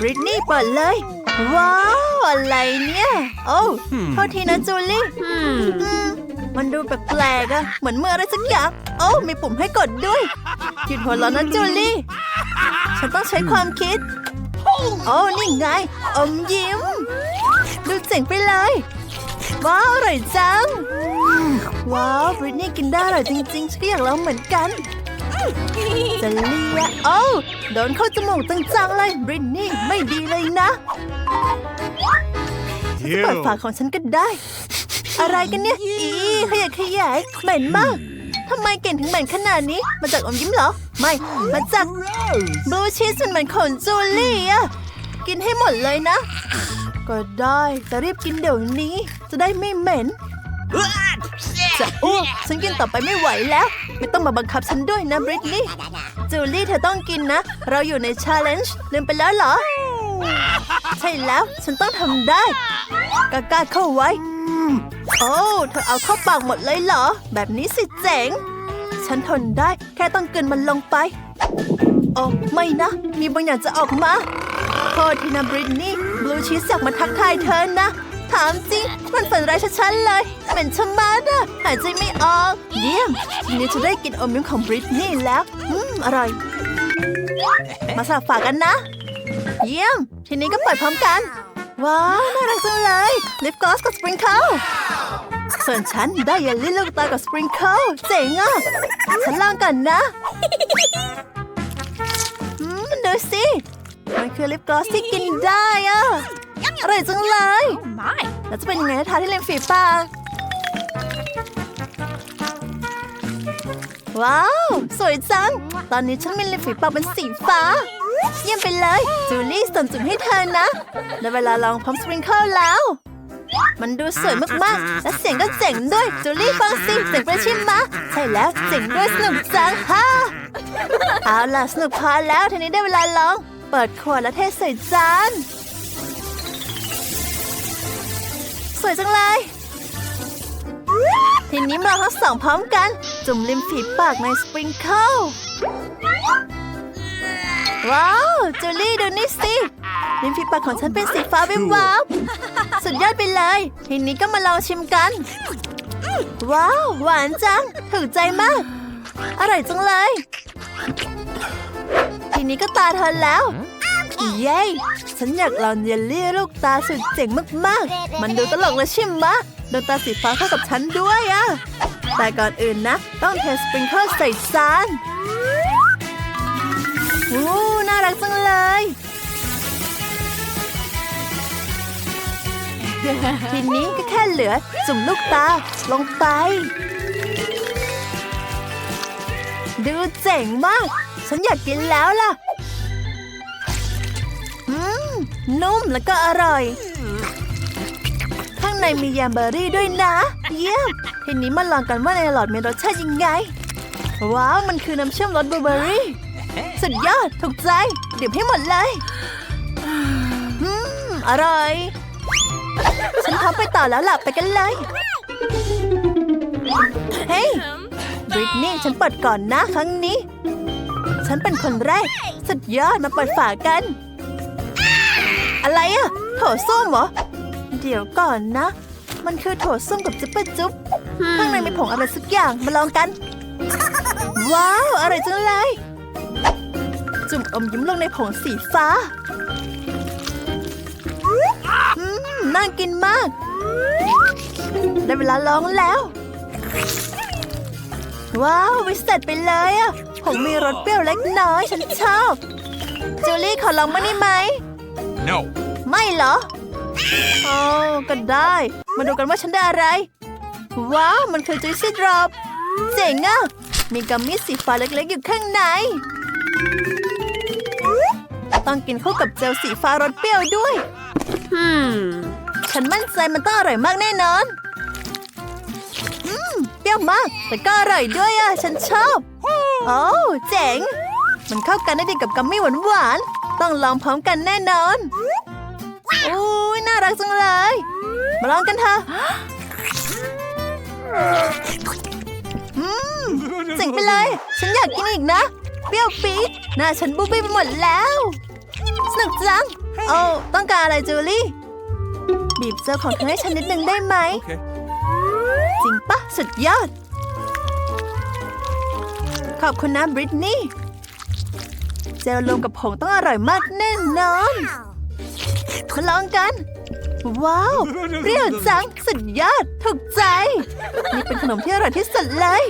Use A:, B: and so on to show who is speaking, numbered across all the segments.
A: บริตนี่เปิดเลย ว้าว อะไรเนี่ย โอ้โทษทีนะจูลี่อืมมันดูแปลกๆอะเหมือนเมื่ออะไรสักอย่าง โอ้มีปุ่มให้กดด้วย หยุดหัวเราะนะจูลี่ ฉันต้องใช้ความคิด โอ้ นี่ไง อมยิ้ม ดูเจ๋งไปเลย ว้าว อร่อยจัง ว้าวบริตนี่กินได้อร่อยจริงๆฉันก็อยากลองเหมือนกันจะเลียโอ้า โดนเข้าจมูกจังๆเลยบริตนี่ไม่ดีเลยนะเปิดฝาของฉันก็ได้ อะไรกันเนี่ย อีขยะขยายเหม็นมากทำไมกลิ่นถึงเหม็นขนาดนี้ มาจากอมยิ้มเหรอ ไม่ มาจากบลูชีสมันเหมือนขนจูลี่อะกินให้หมดเลยนะ ก็ได้แต่รีบกินเดี๋ยวนี้ จะได้ไม่เหม็น จะอ้วกฉันกินต่อไปไม่ไหวแล้ว ไม่ต้องมาบังคับฉันด้วยนะบริตนี่จูลี่เธอต้องกินนะ เราอยู่ในชาเลนจ์ลืมไปแล้วเหรอ ใช่แล้วฉันต้องทำได้กล้าๆเข้าไว้ โอ้เธอเอาเข้าปากหมดเลยเหรอ แบบนี้สิเจ๋ง ฉันทนได้แค่ต้องเกินมันลงไปโอ้ไม่นะ มีบางอย่างจะออกมาโทษทีนะบริตนี่บลูชีสอยากมาทักทายเธอนะ ถามจริง มันฝันร้ายชัดๆเลยเป็นชะมัดอะหายใจไม่ออก เยี่ยมทีนี้จะได้กินอมยิ้มของบริตนี่แล้ว อืม อร่อย มาสลับฝากันนะ เยี่ยม ทีนี้ก็เปิดพร้อมกัน ว้าว น่ารักจังเลย ลิปกลอสกับสปริงเกิลส่วนฉันได้เยลลี่ลูกตากับสปริงเกิลเจ๋งอะ ฉันลองกันนะอืมดูสิ มันคือลิปกลอสที่กินได้อะ อร่อยจังเลย
B: My.
A: แล้วจะเป็นยังไงถ้าทาที่เล็มฝีปากว้าว สวยจัง ตอนนี้ฉันมีริมฝีปากเป็นสีฟ้า เยี่ยมไปเลย จูลี่ส่งจุดให้เธอนะ ได้เวลาลองพร้อมสปริงเกิลแล้ว มันดูสวยมากๆ และเสียงก็เจ๋งด้วย จูลี่ฟังสิเสียงประชิมมาใช่แล้วเจ๋งด้วยสนุกจังฮ่าเอาล่ะสนุกพอแล้วทีนี้ได้เวลาลอง เปิดขวดและเทใส่จาน สวยจังเลย ทีนี้มาทั้งสองพร้อมกัน จุ่มริมฝีปากในสปริงเกิลว้าว จูลี่ดูนี่สิริมฝีปากของฉันเป็นสีฟ้าวิบวับสุดยอดไปเลย ทีนี้ก็มาลองชิมกัน ว้าว หวานจัง ถูกใจมาก อร่อยจังเลย ทีนี้ก็ตาเธอแล้ว เย้ฉันอยากลองเยลลี่ลูกตาสุดเจ๋งมากๆ มันดูตลกเลยใช่ไหมดวงตาสีฟ้าเข้ากับฉันด้วยอะแต่ก่อนอื่นนะ ต้องเทสปริงเกิลใส่จานโอ้น่ารักจังเลย ทีนี้ก็แค่เหลือจุ่มลูกตาลงไป ดูเจ๋งมาก ฉันอยากกินแล้วล่ะ นุ่มแล้วก็อร่อย ข้างในมีแยมเบอร์รี่ด้วยนะ เยี่ยมทีนี้มาลองกันว่าในหลอดมีรสชาติยังไง ว้าว มันคือน้ำเชื่อมรสบลูเบอร์รี่ สุดยอด ถูกใจ เดื่มให้หมดเลยอืมอร่อย ฉันพร้อมไปต่อแล้วล่ะ ไปกันเลย เฮ้ยบริตนี่ฉันเปิดก่อนนะครั้งนี้ ฉันเป็นคนแรก สุดยอดมาเปิดฝากัน อะไรอะโถส้วมเหรอ เดี๋ยวก่อนนะ มันคือโถส้วมกับจุ๊บปะจุ๊บข้างในมีผงอะไรสักอย่างมาลองกัน ว้าวอร่อยจังเลย จุ่มอมยิ้มลงในผงสีฟ้าอืมน่ากินมาก ได้เวลาลองแล้ว ว้าววิเศษไปเลยอะผมมีรสเปรี้ยวเล็กน้อย ฉันชอบ จูลี่ขอลองมั้างได้ไหม
C: No.
A: ไม่เหรอโอ้ก็ได้ มาดูกันว่าฉันได้อะไร ว้าว มันคือจุยซี่ดรอปเจ๋งอะมีกัมมี่สีฟ้าเล็กๆอยู่ข้างใน ต้องกินคู่กับเจลสีฟ้ารสเปรี้ยวด้วย
B: Hmm.
A: ฉันมั่นใจมันต้องอร่อยมากแน่นอน อืม เปรี้ยวมาก แต่ก็อร่อยด้วยอะ ฉันชอบ โอ้เจ๋ง มันเข้ากันได้ดีกับกัมมี่หวานๆ ต้องลองพร้อมกันแน่นอนโอ้ยน่ารักจังเลย มาลองกันเถอะอืมเจ๋งไปเลย ฉันอยากกินอีกนะ เปรี้ยวปี๊ดหน้าฉันบูบี้ไปหมดแล้ว สนุกจัง โอ้ต้องการอะไรจูลี่ บีบเจลของเธอให้ฉันนิดนึงได้ไหม
B: Okay.
A: จริงปะสุดยอด ขอบคุณนะบริตนี่ เจลรวมกับผงต้องอร่อยมากแน่นอนมาลองกัน ว้าว เปรี้ยวจังสุดยอดถูกใจนี่เป็นขนมที่อร่อยที่สุดเลย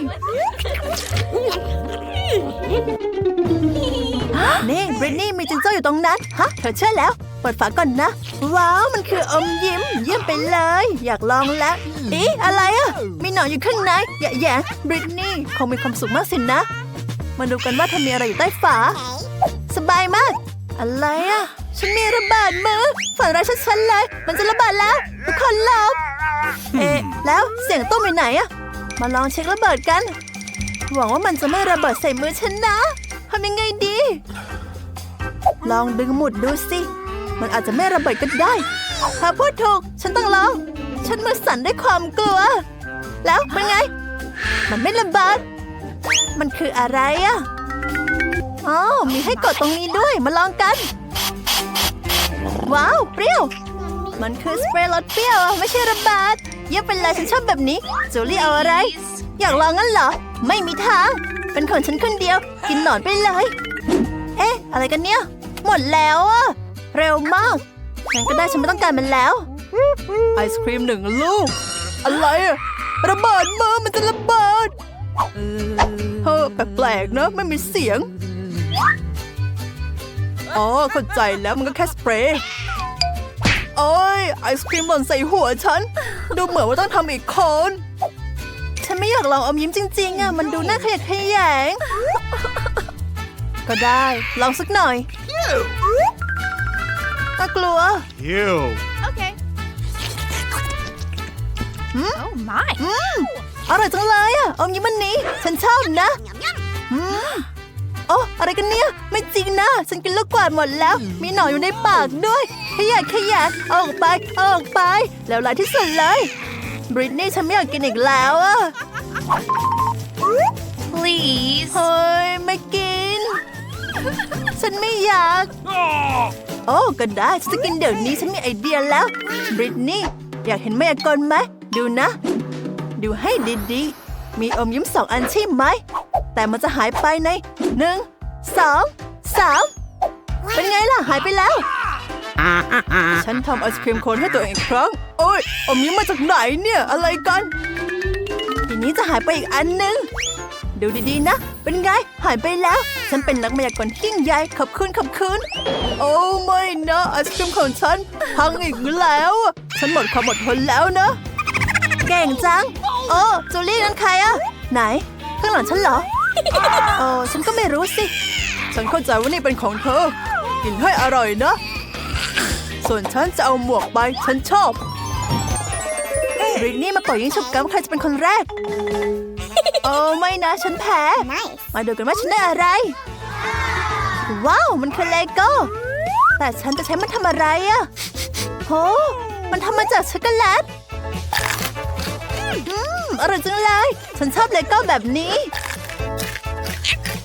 A: นี่บริตนี่มีจิงโจ้อยู่ตรงนั้น ฮะ เธอเชื่อแล้ว เปิดฝาก่อนนะ ว้าว มันคืออมยิ้ม เยี่ยมไปเลย อยากลองแล้วอีอะไรอะ มีหนอนอยู่ข้างในอย่แย่บริตนี่คงมีความสุขมากสินะ มาดูกันว่าเธอมีอะไรอยู่ใต้ฝา มาก อะไรอะฉันมีระเบิดมือฝันร้ายชัดๆเลย มันจะระเบิดแล้ว ทุกคนหลบเอ๊ะแล้วเสียงต้มไปไหนอะมาลองเช็คระเบิดกัน หวังว่ามันจะไม่ระเบิดใส่มือฉันนะทำยังไงดี ลองดึงหมุดดูสิ มันอาจจะไม่ระเบิดก็ได้ถ้าพูดถูก ฉันต้องลอง ฉันมือสั่นด้วยความกลัว แล้วเป็นไง มันไม่ระเบิด มันคืออะไรอะ อ๋อมีให้กดตรงนี้ด้วยมาลองกัน ว้าว เปรี้ยว มันคือสเปรย์รสเปรี้ยวอะไม่ใช่ระบิดเยี่ยมเป็นไรฉันชอบแบบนี้จูลี่เอาอะไร อยากลองงั้นเหรอ ไม่มีทาง เป็นของฉันคนเดียว กินหนอนไปเลย เอ๊ะ อะไรกันเนี่ย หมดแล้วอะเร็วมากงั้นก็ได้ฉันไม่ต้องการมันแล้ว ไอศครีมหนึ่งลูก อะไรอะระเบิดมือมันจะระเบิดเฮ้อแปลกๆเนอะไม่มีเสียง อ๋อเข้าใจแล้วมันก็แค่สเปรย์โอ้ยไอศครีมหล่นใส่หัวฉัน ดูเหมือนว่าต้องทำอีกคน ฉันไม่อยากลองอมยิ้มจริง ๆ อะ มันดูน่าขยะแขยง ก็ได้ ลองสักหน่อยน่ากลัว
B: Ew.
C: Okay.
A: Hmm?
C: Oh my.
A: อร่อยจังเลยอะ อมยิ้มวันนี้ ฉันชอบนะ อืม โอ้อะไรกันเนี่ย ไม่จริงนะ ฉันกินลูกกวาดหมดแล้ว มีหนอนอยู่ในปากด้วย ขยะขยะเอาออกไปเอาออกไป แล้วร้ายที่สุดเลย บริตนี่ฉันไม่อยากกินอีกแล้วอะ
C: Please.
A: เฮ้ย ไม่กิน ฉันไม่อยาก โอ้ ก็ได้ฉันจะกินเดี๋ยวนี้ฉันมีไอเดียแล้ว บริตนี่อยากเห็นมายากลไหม ดูนะ ดูให้ดีๆ มีอมยิ้มสองอันใช่ไหม แต่มันจะหายไปในหนึ่งสองสามเป็นไงล่ะ หายไปแล้ว ฉันทำไอศครีมโคนให้ตัวเองอีกครั้ง โอ้ยอมยิ้มมาจากไหนเนี่ย อะไรกัน ทีนี้จะหายไปอีกอันหนึ่งดูดีๆนะ เป็นไง หายไปแล้ว ฉันเป็นนักมายากลที่ยิ่งใหญ่ขอบคุณขอบคุณโอ้ไม่นะไอศครีมของฉันพังอีกแล้ว ฉันหมดความอดทนแล้วนะ เก่งจัง โอ้จูลี่นั่นใครอะไหน ข้างหลังฉันเหรอ โอ้ฉันก็ไม่รู้สิ ฉันเข้าใจว่านี่เป็นของเธอ กินให้อร่อยนะ ส่วนฉันจะเอาหมวกไป ฉันชอบบริตนี่มาปล่อยยิงฉุบกันว่าใครจะเป็นคนแรก โอ้ไม่นะ ฉันแพ้ มาดูกันว่าฉันได้อะไร ว้าว มันคือเลโก้ แต่ฉันจะใช้มันทำอะไรอะโห มันทำมาจากช็อกโกแลตอืมอร่อยจังเลย ฉันชอบเลโก้แบบนี้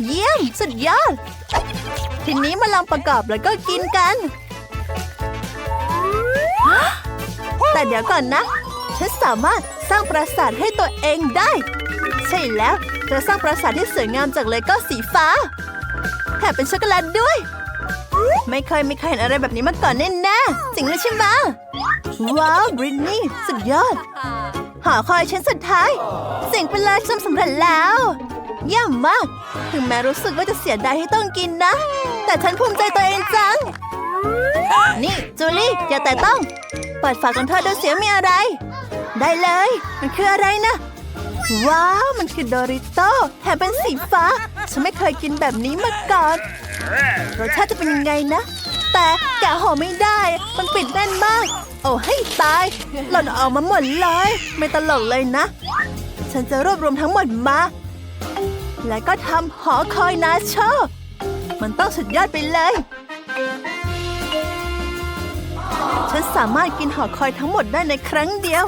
A: เยี่ยม สุดยอด ทีนี้มาลองประกอบแล้วก็กินกัน แต่เดี๋ยวก่อนนะ ฉันสามารถสร้างปราสาทให้ตัวเองได้ ใช่แล้วจะสร้างปราสาทที่สวยงามจากเลโก้สีฟ้าแถมเป็นช็อกโกแลตด้วย ไม่เคยมีใครเห็นอะไรแบบนี้มาก่อนแน่ๆจริงเลยใช่ไหมว้าวบริตนี่สุดยอด หอคอยชิ้นสุดท้ายสิ่งเป็นเลยทำสำเร็จแล้วเยี่ยมมาก ถึงแม้รู้สึกว่าจะเสียดายที่ต้องกินนะ แต่ฉันภูมิใจตัวเองจัง นี่จูลี่อย่าแต่ต้อง เปิดฝาของเธอดูเสียมีอะไร ได้เลย มันคืออะไรนะ ว้าว มันคือโดริโต้แถมเป็นสีฟ้า ฉันไม่เคยกินแบบนี้มาก่อนรสชาติจะเป็นยังไงนะ แต่แกะห่อไม่ได้ มันปิดแน่นมาก โอ้ให้ตาย หล่นออกมาหมดเลย ไม่ตลกเลยนะ ฉันจะรวบรวมทั้งหมดมา แล้วก็ทำหอคอยนาโชมันต้องสุดยอดไปเลย ฉันสามารถกินหอคอยทั้งหมดได้ในครั้งเดียว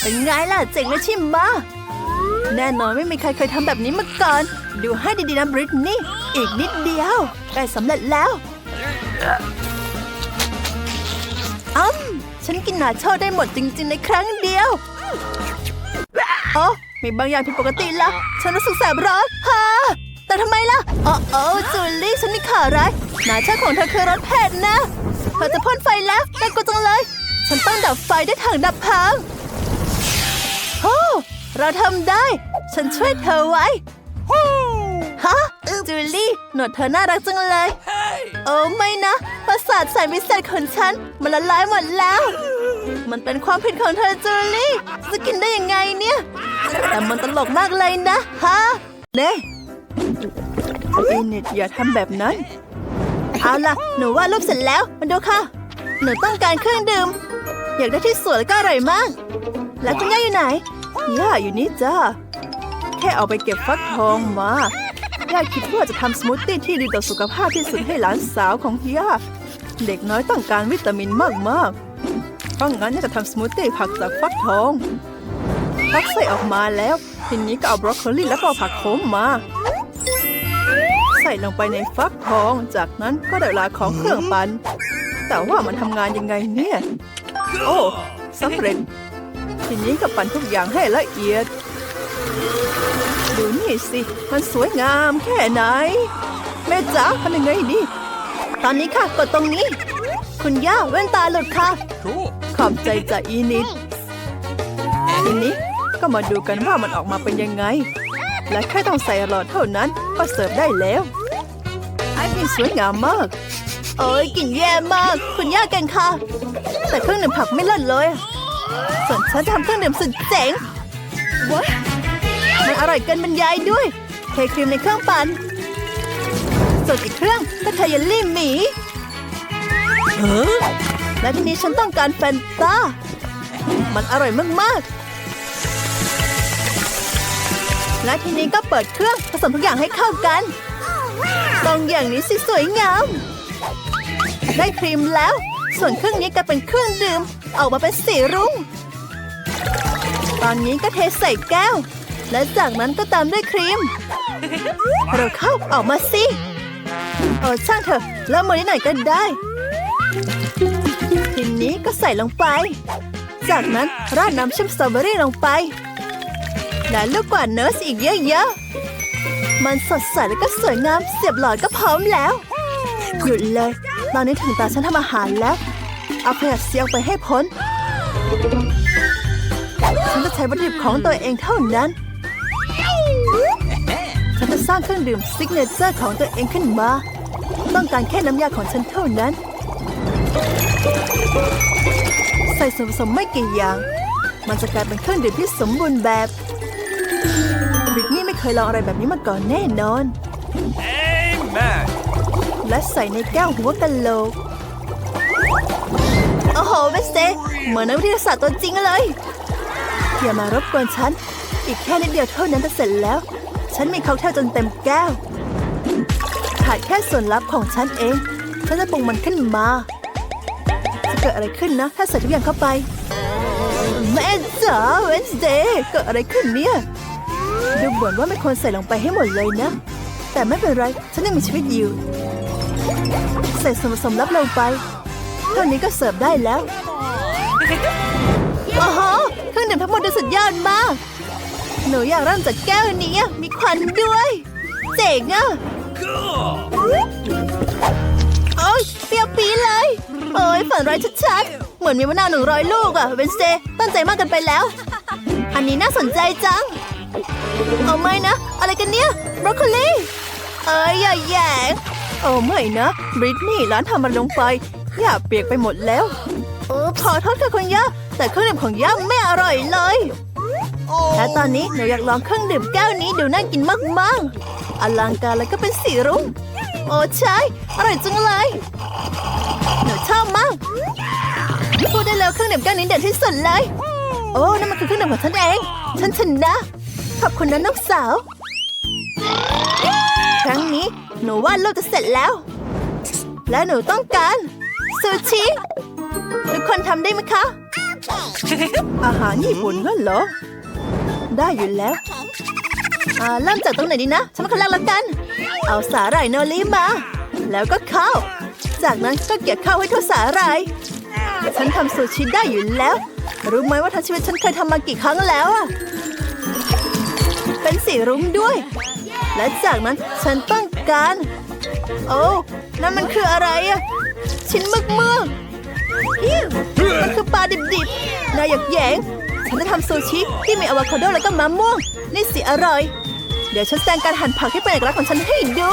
A: เป็นไงล่ะ เจ๋งเลยช่ไหมะแน่นอนไม่มีใครเคยทำแบบนี้มาก่อน ดูให้ดีๆนะบริตนี่ อีกนิดเดียวใกล้สำเร็จแล้วอ้ำฉันกินนาโชได้หมดจริง ๆ ในครั้งเดียวโอ้ มีบางอย่างผิดปกติละฉันรู้สึกแสบร้อนฮะแต่ทำไมล่ะอ๋อโอ้จูลี่ฉันมีข่าวร้ายนาโชของเธอคือรถเผ็ดนะเธอจะพ่นไฟแล้วน่ากลัวจังเลย ฉันต้องดับไฟด้วยถังดับเพลิงโอ้เราทำได้ ฉันช่วยเธอไว้ฮะจูลี่หนวดเธอน่ารักจังเลย โอ้ไม่นะประสาทแสนวิเศษของฉัน มันละลายหมดแล้ว มันเป็นความผิดของเธอจูลี่จะกินได้ยังไงเนี่ย แต่มันตลกมากเลยนะฮะเน่อินิดอย่าทำแบบนั้น เอาล่ะ หนูวาดรูปเสร็จแล้วมาดูค่ะ หนูต้องการเครื่องดื่ม อยากได้ที่สวยแล้วก็อร่อยมาก แล้วคุณย่าอยู่ไหน ย่าอยู่นี่จ้า แค่เอาไปเก็บฟักทองมา ย่าคิดว่าจะทำสมูทตี้ที่ดีต่อสุขภาพที่สุดให้หลานสาวของย่า เด็กน้อยต้องการวิตามินมากๆ เพราะงั้นจะทำสมูทตี้ผักจากฟักทองพักใส่ออกมาแล้ว ทีนี้ก็เอาบรอกโคลีและก็ผักโขมมา ใส่ลงไปในฟักทอง จากนั้นก็ได้เวลาของเครื่องปั่นแต่ว่ามันทำงานยังไงเนี่ย โอ้สำเร็จ ทีนี้ก็ปั่นทุกอย่างให้ละเอียด ดูนี่สิ มันสวยงามแค่ไหน แม่จ๋าทำยังไงดี ตอนนี้ค่ะกดตรงนี้ คุณย่าแว่นตาหลุดค่ะ
B: Cool.
A: ขอบใจจากอีนิดทีนี้ก็มาดูกันว่ามันออกมาเป็นยังไง และแค่ต้องใส่หลอดเท่านั้นก็เสิร์ฟได้แล้วไอ้นี่สวยงามมากเอ้ยกลิ่นแย่มาก คุณย่าเก่งค่ะ แต่เครื่องดื่มผักไม่เลิศเลย ส่วนฉันทำเครื่องดื่มสุดเจ๋ง What? มันอร่อยเกินบรรยายด้วยเทครีมในเครื่องปั่นส่วนอีกเครื่องก็เทเยลลี่หมี และทีนี้ฉันต้องการแฟนตา มันอร่อยมากๆ และทีนี้ก็เปิดเครื่องผสมทุกอย่างให้เข้ากัน ต้องอย่างนี้สิสวยงาม ได้ครีมแล้ว ส่วนเครื่องนี้ก็เป็นเครื่องดื่ม ออกมาเป็นสีรุ้ง ตอนนี้ก็เทใส่แก้ว และจากนั้นก็ตามด้วยครีม เราเข้าออกมาสิ เออช่างเถอะเริ่มมือนิดหน่อยก็ได้ ทีนี้ก็ใส่ลงไป จากนั้นราดน้ำเชื่อมสตรอเบอรี่ลงไป และลูกกวาเนอร์สอีกเยอะๆ มันสดใสแล้วก็สวยงามเสียบหลอดก็พร้อมแล้ว หยุดเลย ตอนนี้ถึงตาฉันทำอาหารแล้ว เอาขยะเสียงไปให้พ้น ฉันจะใช้วัตถุดิบของตัวเองเท่านั้นฉันจะสร้างเครื่องดื่มซิกเนเจอร์ของตัวเองขึ้นมา ต้องการแค่น้ำยาของฉันเท่านั้น ใส่ส่วนผสมไม่กี่อย่าง มันจะกลายเป็นเครื่องดื่มที่สมบูรณ์แบบบริตนี่ไม่เคยลองอะไรแบบนี้มาก่อนแน่นอน
B: Amen.
A: และใส่ในแก้วหัวกะโหลกโอ้โหเวสเตเหมือนนักวิทยาศาสตร์ตัวจริงเลย อย่ามารบกวนฉัน อีกแค่นิดเดียวเท่านั้นจะเสร็จแล้ว ฉันมีค็อกเทลจนเต็มแก้ว ขาดแค่ส่วนลับของฉันเอง ฉันจะปรุงมันขึ้นมา จะเกิดอะไรขึ้นนะ ถ้าใส่ทุกอย่างเข้าไป แม่จ๋าเวนสเดย์เกิดอะไรขึ้นเนี่ย ดูเหมือนว่าไม่ควรใส่ลงไปให้หมดเลยนะ แต่ไม่เป็นไร ฉันยังมีชีวิตอยู่ ใส่ส่วนผสมลับลงไป เท่านี้ก็เสิร์ฟได้แล้วโอ้โหเครื่องดื่มทั้งหมดดูสุดยอดมาก หนูอยากเริ่มจากแก้วนี้อะมีควันด้วย เจ๋งอะ
B: Cool.
A: โอ้ยเปรี้ยวปีดเลย โอ้ยฝันร้ายชัดๆ เหมือนมีมะนาวหนึ่งร้อยลูกอะเวนเตย์ตั้งใจมากเกันไปแล้ว อันนี้น่าสนใจจัง เอาไม่นะ อะไรกันเนี่ยบรอกโคลีเอ้ยอย่าแย่งโอ้ไม่นะบริตนี่ร้านทำมันลงไปย่าเปียกไปหมดแล้วเออขอโทษค่ะคุณย่าแต่เครื่องดื่มของย่าไม่อร่อยเลยและตอนนี้หนูอยากลองเครื่องดื่มแก้วนี้ดูน่ากินมากๆอลังการแล้วก็เป็นสีรุ้งโอ้ใช่อร่อยจังเลย หนูชอบมาก พูดได้แล้วเครื่องดื่มแก้วนี้เด็ดที่สุดเลย โอ้นั่นมันคือเครื่องดื่มของฉันเอง ฉันชนะ ขอบคุณนะน้องสาว ครั้งนี้หนูว่าลูกจะเสร็จแล้ว และหนูต้องการซูชิทุกคนทำได้ไหมคะ อาหารญี่ปุ่นก็เหรอ ได้อยู่แล้วเริ่มจากตรงไหนดีนะ ฉันมาคนแรกและกัน เอาสาหร่ายโนริมา แล้วก็ข้าว จากนั้นก็เกี่ยข้าวให้ทั่วสาหร่าย ฉันทำซูชิได้อยู่แล้ว รู้ไหมว่าทั้งชีวิตฉันเคยทำมากี่ครั้งแล้วอะเป็นสีรุ้งด้วย และจากนั้นฉันต้องการ โอ้นั่นมันคืออะไรอะชิ้นมึกมือกมันคือปลาดิบๆนายหยกแยงฉันจะทำซูชิที่มีอะวคาโดแล้วก็มะม่วง นี่สิอร่อย เดี๋ยวฉันแสดงการหั่นผักที่เป็นเอกลักษณ์ของฉันให้ดู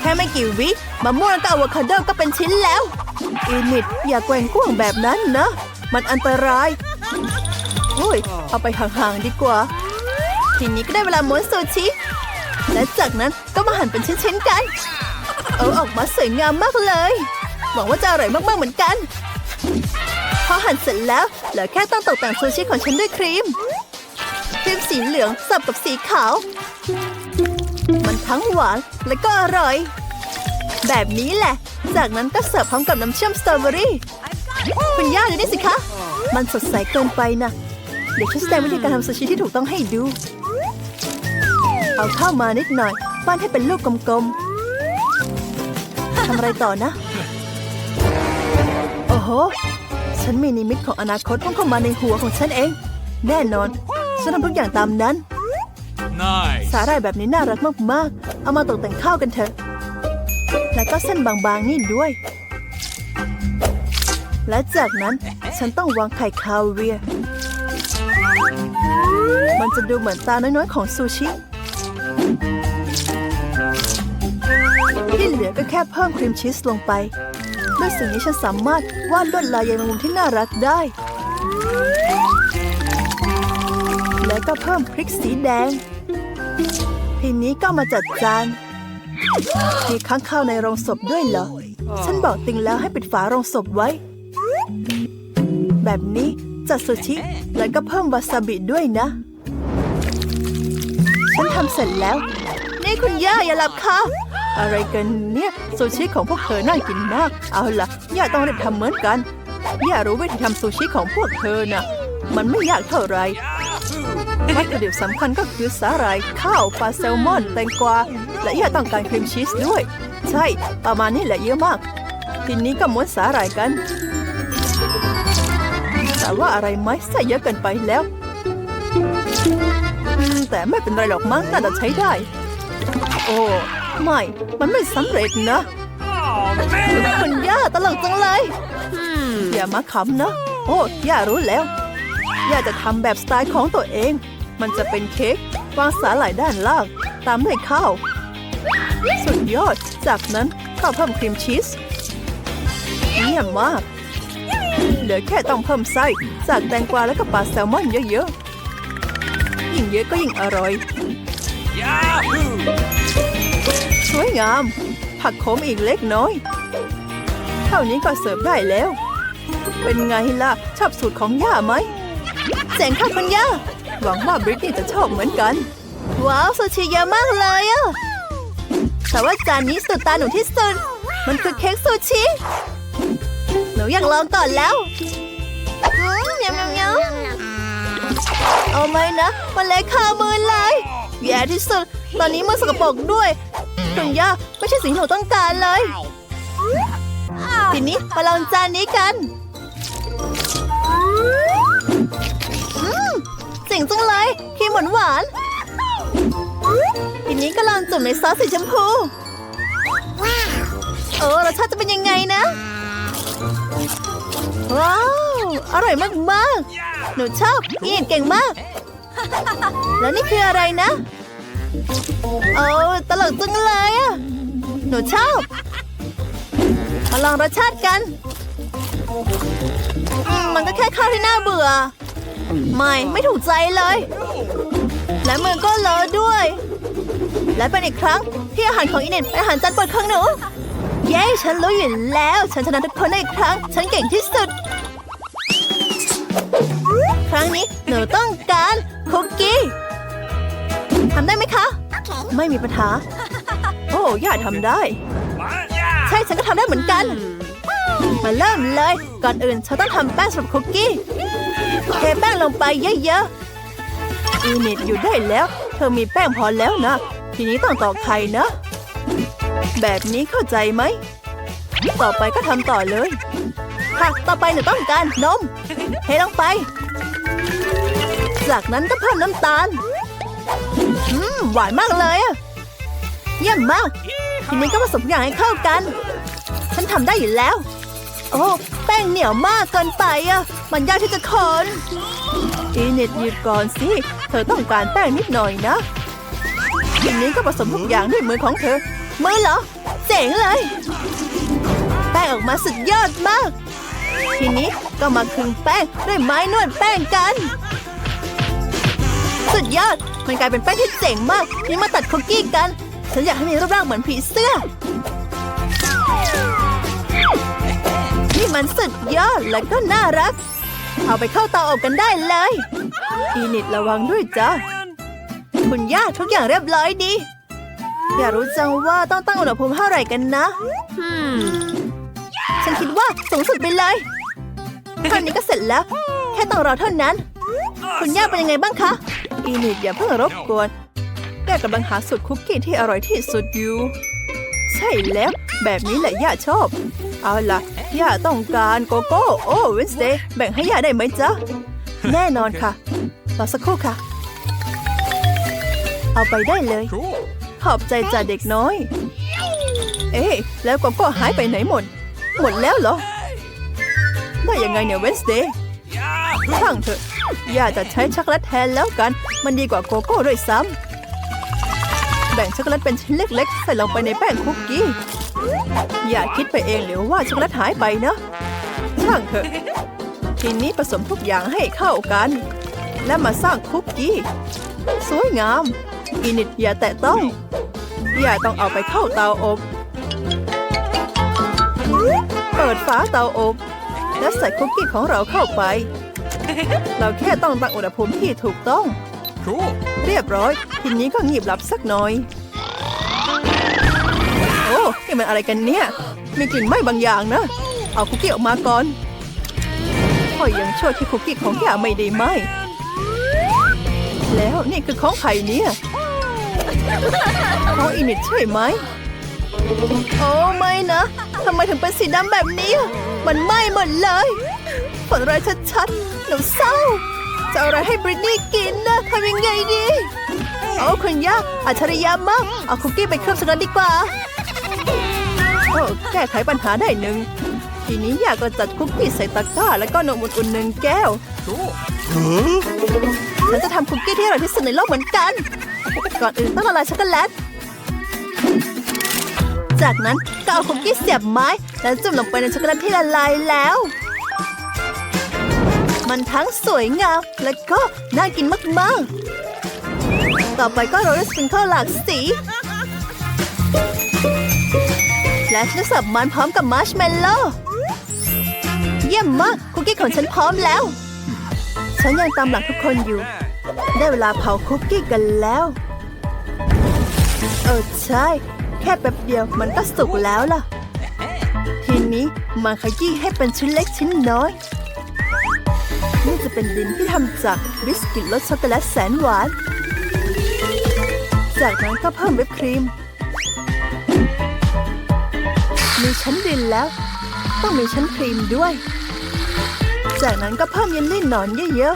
A: แค่ไม่กี่วิ มะม่วงแล้วก็อะโวคาโดก็เป็นชิ้นแล้วอีนิดอย่าแกว่งกว้างแบบนั้นนะ มันอันตรายอุ้ยเอาไปห่างๆดีกว่า ทีนี้ก็ได้เวลาม้วนซูชิ และจากนั้นก็มาหั่นเป็นชิ้นๆกัน เอาออกมาสวยงามมากเลย หวังว่าจะอร่อยมากๆเหมือนกัน พอหั่นเสร็จแล้วเหลือแค่ต้องตกแต่งซูชิของฉันด้วยครีม ครีมสีเหลืองสับกับสีขาว มันทั้งหวานและก็อร่อย แบบนี้แหละ จากนั้นก็เสิร์ฟพร้อมกับน้ำเชื่อมสตรอเบอรี่คุณย่าดูนี่สิคะ มันสดใสเกินไปนะเดี๋ยวฉันแสดงวิธีการทำซูชิที่ถูกต้องให้ดู เอาข้าวมานิดหน่อยปั้นให้เป็นลูกกลมๆทำอะไรต่อนะ โอ้โห ฉันมีนิมิตของอนาคตพุ่งเข้ามาในหัวของฉันเอง แน่นอน ฉันทำทุกอย่างตามนั้น
B: Nice.
A: สาหร่ายแบบนี้น่ารักมากๆ เอามาตกแต่งข้าวกันเถอะ แล้วก็เส้นบางๆนี่ด้วย และจากนั้นฉันต้องวางไข่คาเวีย มันจะดูเหมือนตาน้อยๆของซูชิที่เหลือก็แค่เพิ่มครีมชีสลงไปด้วยสิ่งนี้ฉันสามารถวาดลวดลายใยแมงมุมที่น่ารักได้ แล้วก็เพิ่มพริกสีแดง ทีนี้ก็มาจัดจาน มีค้างข้าวในโรงศพด้วยเหรอ ฉันบอกติงแล้วให้ปิดฝาโรงศพไว้ แบบนี้จัดซูชิ แล้วก็เพิ่มวาซาบิด้วยนะ ฉันทำเสร็จแล้ว นี่คุณย่าอย่าหลับค่ะ อะไรกันเนี่ยซูชิของพวกเธอน่ากินมาก เอาล่ะ ย่าต้องรีบทำเหมือนกัน ย่ารู้วิธีทำซูชิของพวกเธอน่ะ มันไม่ยากเท่าไหรวัตถุดิบสำคัญก็คือสาหร่ายข้าวปลาแซลมอนแตงกวา และอย่าต้องการครีมชีสด้วย ใช่ ประมาณนี้แหละเยอะมาก ทีนี้ก็ม้วนสาหร่ายกัน แต่ว่าอะไรไหมใส่เยอะเกินไปแล้ว แต่ไม่เป็นไรหรอกมั้งน่าจะใช้ได้ โอ้ไม่ มันไม่สำเร็จนะคุณย่าตลกจังเลยอย่ามาขำนะ โอ้ย่ารู้แล้ว ย่าจะทำแบบสไตล์ของตัวเอง มันจะเป็นเค้กวางสาหร่ายด้านล่าง ตามด้วยข้าว สุดยอด จากนั้นก็เพิ่มครีมชีสเยี่ยมมาก เหลือแค่ต้องเพิ่มไส้จากแตงกวาแล้วก็ปลาแซลมอนเยอะๆ ยิ่งเยอะก็ยิ่งอร่อย
B: Yahoo!
A: สวยงาม ผักโขมอีกเล็กน้อย เท่านี้ก็เสิร์ฟได้แล้ว เป็นไงล่ะ ชอบสูตรของย่าไหมเจ๋งค่ะคุณย่า หวังว่าบริตนี่จะชอบเหมือนกัน ว้าวซูชิเยอะมากเลยอะ แต่ว่าจานนี้สุดตาหนูที่สุด มันคือเค้กซูชิ หนูอยากลองก่อนแล้วอืมยำยำยำเอาไหมนะมันเล็กคามือเลยแย่ที่สุด ตอนนี้มือสกปรกด้วยคุณย่าไม่ใช่สิ่งที่หนูต้องการเลยทีนี้มาลองจานนี้กันอืมเจ๋งจังเลยครีมหวานหวาน ทีนี้ก็ลองจุ่มในซอสสีชมพูโอ้รสชาติจะเป็นยังไงนะ ว้าว อร่อยมากๆ หนูชอบอีนเก่งมาก แล้วนี่คืออะไรนะ โอ้ตลกจังเลยอะหนูชอบ มาลองรสชาติกันอืมมันก็แค่ข้าวที่น่าเบื่อ ไม่ ไม่ถูกใจเลย และมือก็เลอะด้วย และเป็นอีกครั้งที่อาหารของอินเนตเป็นอาหารจานโปรดของหนู เย้ฉันรู้อยู่แล้ว ฉันชนะทุกคนได้อีกครั้ง ฉันเก่งที่สุด ครั้งนี้หนูต้องการคุกกี้ทำได้ไหมคะ ไม่มีปัญหา โอ้ย่าทำได้ ใช่ฉันก็ทำได้เหมือนกัน มาเริ่มเลย ก่อนอื่นฉันต้องทำแป้งสำหรับคุกกี้เทแป้งลงไปเยอะๆ อีนิดอยู่ได้แล้ว เธอมีแป้งพอแล้วนะ ทีนี้ต้องตอกไข่นะ แบบนี้เข้าใจไหม ต่อไปก็ทำต่อเลย ค่ะ ต่อไปหนูต้องการนมเทลงไป จากนั้นก็เพิ่มน้ำตาล อืม หวานมากเลยอะเยี่ยมมาก ทีนี้ก็ผสมทุกอย่างให้เข้ากัน ฉันทำได้อยู่แล้ว โอ้ แป้งเหนียวมากเกินไปอะมันยากที่จะคน อีเน็ตหยุดก่อนสิ เธอต้องการแป้งนิดหน่อยนะทีนี้ก็ผสมทุกอย่างด้วยมือของเธอ มือเหรอ เจ๋งเลย แป้งออกมาสุดยอดมาก ทีนี้ก็มาคึงแป้งด้วยไม้นวดแป้งกัน สุดยอด มันกลายเป็นแป้งที่เจ๋งมาก นี่มาตัดคุกกี้กัน ฉันอยากให้มีรูปร่างเหมือนผีเสื้อ นี่มันสุดยอดและก็น่ารัก เอาไปเข้าเตาอบกันได้เลยอีนิดระวังด้วยจ้าคุณย่าทุกอย่างเรียบร้อยดี อยากรู้จังว่าต้องตั้งอุณหภูมิเท่าไหร่กันนะฉันคิดว่าสูงสุดไปเลยเท่านี้ก็เสร็จแล้ว แค่ต้องรอเท่านั้น คุณย่าเป็นยังไงบ้างคะ อีนิดอย่าเพิ่งรบกวนย่ากำลังหาสูตรคุกกี้ที่อร่อยที่สุดอยู่ ใช่แล้ว แบบนี้แหละย่าชอบ เอาล่ะย่าต้องการโกโก้ โอ้เวนสเดย์แบ่งให้ย่าได้ไหมจ๊ะ แน่นอนค่ะรอสักครู่ค่ะ เอาไปได้เลย
B: Cool.
A: ขอบใจจ่าเด็กน้อย เอ๊ะแล้วโกโก้หายไปไหนหมด หมดแล้วเหรอ ได้ยังไงเนี่ยเวนสเดย์
B: Yahoo!
A: ช่างเถอะย่าจะใช้ช็อกโกแลตแทนแล้วกัน มันดีกว่าโกโก้ด้วยซ้ำแบ่งช็อกโกแลตเป็นชิ้นเล็กๆ ใส่ลงไปในแป้งคุกกี้ อย่าคิดไปเองหรือว่าช็อกโกแลตหายไปนะ ช่างเถอะ ทีนี้ผสมทุกอย่างให้เข้ากัน และมาสร้างคุกกี้ สวยงาม อินิดอย่าแตะต้อง อย่าต้องเอาไปเข้าเตาอบ เปิดฝาเตาอบ และใส่คุกกี้ของเราเข้าไป เราแค่ต้องตั้งอุณหภูมิที่ถูกต้อง
B: Cool.
A: เรียบร้อย ทีนี้ก็งีบหลับสักหน่อย โอ้นี่มันอะไรกันเนี่ย มีกลิ่นไหม้บางอย่างนะ เอาคุกกี้ออกมาก่อนพ่อยังช่วยที่คุกกี้ของย่าไม่ได้ไหม แล้วนี่คือของใครเนี่ยของอินิดใช่ไหม โอ้ไม่นะทำไมถึงเป็นสีดำแบบนี้ มันไหม้หมดเลยผลร้ายชัดๆหนูเศร้า จะอะไรให้บริตนี่กินนะทำยังไงดี โอ้คุณย่าอัจฉริยะมาก เอาคุกกี้ไปเคลือบช็อกโกแลตดีกว่า แก้ไขปัญหาได้หนึ่ง ทีนี้อยากก็จัดคุกกี้ใส่ตะกร้า แล้วก็นมอุ่นๆหนึ่งแก้วฉันจะทำคุกกี้ที่อร่อยที่สุดในโลกเหมือนกัน ก่อนอื่นต้องละลายช็อกโกแลต จากนั้นก็เอาคุกกี้เสียบไม้ แล้วจุ่มลงไปในช็อกโกแลตที่ละลายแล้ว มันทั้งสวยงามและก็น่ากินมากๆ ต่อไปก็โรยด้วยสปริงเกิลหลากสี และฉันจะสิร์ฟมันพร้อมกับมาร์ชเมลโล่เยี่ยมมากคุกกี้ของฉันพร้อมแล้ว ฉันยังตามหลังทุกคนอยู่ ได้เวลาเผาคุกกี้กันแล้ว เออใช่ แค่แป๊บเดียวมันก็สุกแล้วล่ะ ทีนี้มาขยี้ให้เป็นชิ้นเล็กชิ้นน้อยนี่จะเป็นดินที่ทำจากบิสกิตรสช็อกโกแลตแสนหวาน จากนั้นก็เพิ่มวิปครีม มีชั้นดินแล้ว ต้องมีชั้นครีมด้วย จากนั้นก็เพิ่มเยลลี่หนอนเยอะ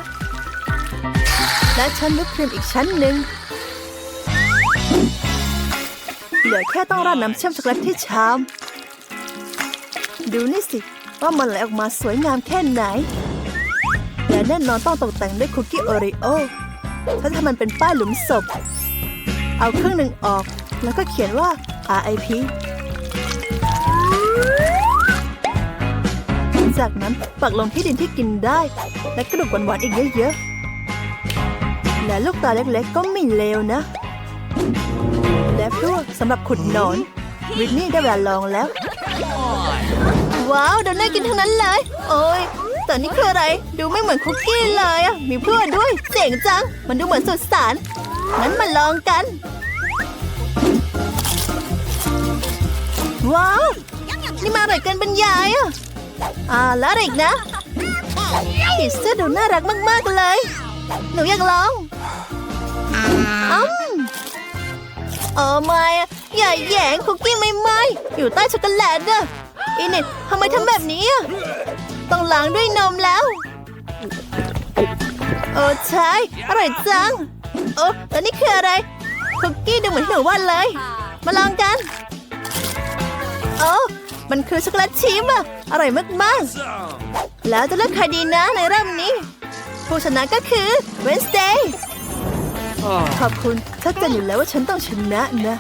A: ๆ และชั้นวิปครีมอีกชั้นหนึ่งเหลือแค่ต้องราดน้ำเชื่อมช็อกโกแลตที่ชาม ดูนี่สิ ว่ามันไหลออกมาสวยงามแค่ไหน และแน่นอนต้องตกแต่งด้วยคุกกี้โอรีโอถ้าทำมันเป็นป้ายหลุมศพ เอาเครึ่องหนึ่งออก แล้วก็เขียนว่า RIP จากนั้นปักลงที่ดินที่กินได้ และกระดูกหวานๆอีกเยอะๆ และลูกตาเล็กๆ ก็ไม่เลวนะ และพวกสำหรับขุดหนอนวินนี่ได้เวลาลองแล้ว ว้าวเดูน่ากินทั้งนั้นเลย โอ้ยแต่นี่คืออะไร ดูไม่เหมือนคุกกี้เลยอะมีพลั่วด้วย เจ๋งจัง มันดูเหมือนสุดสารงั้นมาลองกัน ว้าว นี่มาอร่อยเกินบรรยายอะ อ่าแล้วอะไรอีกนะผีเสื้อดูน่ารักมากๆเลย หนูอยากลองอืมโอ้ไม่อะอย่าแหย่งคุกกี้ไม่ไหมอยู่ใต้ช็อกโกแลตอะอีนี่ทำไมทำแบบนี้อะต้องล้างด้วยนมแล้ว โอ้ใช่อร่อยจัง โอ้แล้วนี่คืออะไรคุกกี้ดูเหมือนที่หนูวาดเลย มาลองกัน โอ้ มันคือช็อกโกแลตชิพอะอร่อยมาก
B: Some.
A: ๆแล้วจะเลือกใครดีนะในรอบนี้ ผู้ชนะก็คือ Wednesday ขอบคุณชัดเจนอยู่แล้วว่าฉันต้องชนะนะ